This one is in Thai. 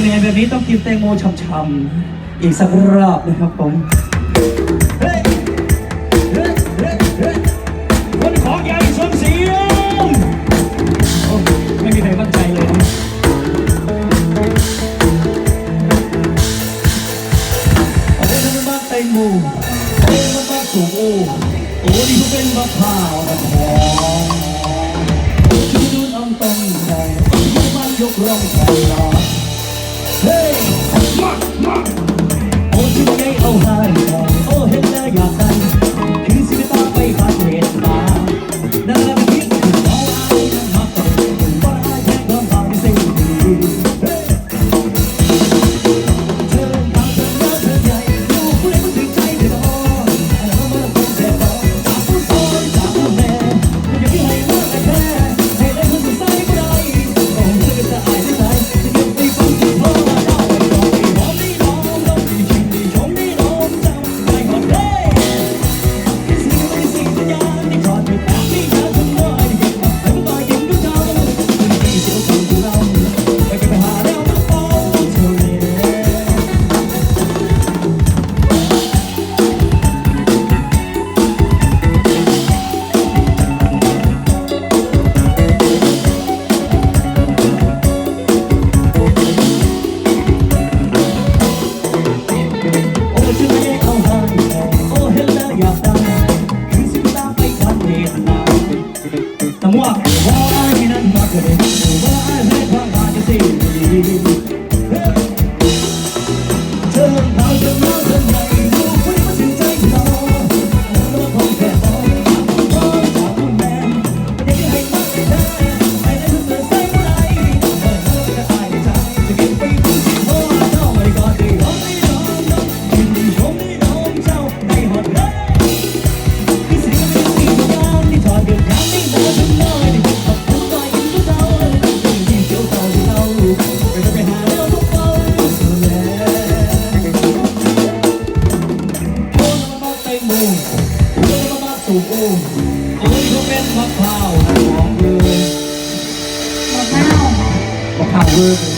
เหนื่แบบนี้ต้องกินแตงโมช่ำๆอีกสักรอบนะครับผมคนขอใหญ่สมศรีไม่มีใครมั่นใจเลยโอ้ยน้ำตาแตงโมน้ำตาส้มโอโอ้โหเป็นมะพร้าวนะครับ สูอุ้โอ้ยทุกเป็นมะพร้าวของเบอมะพร้าวมะพร้าวเบอ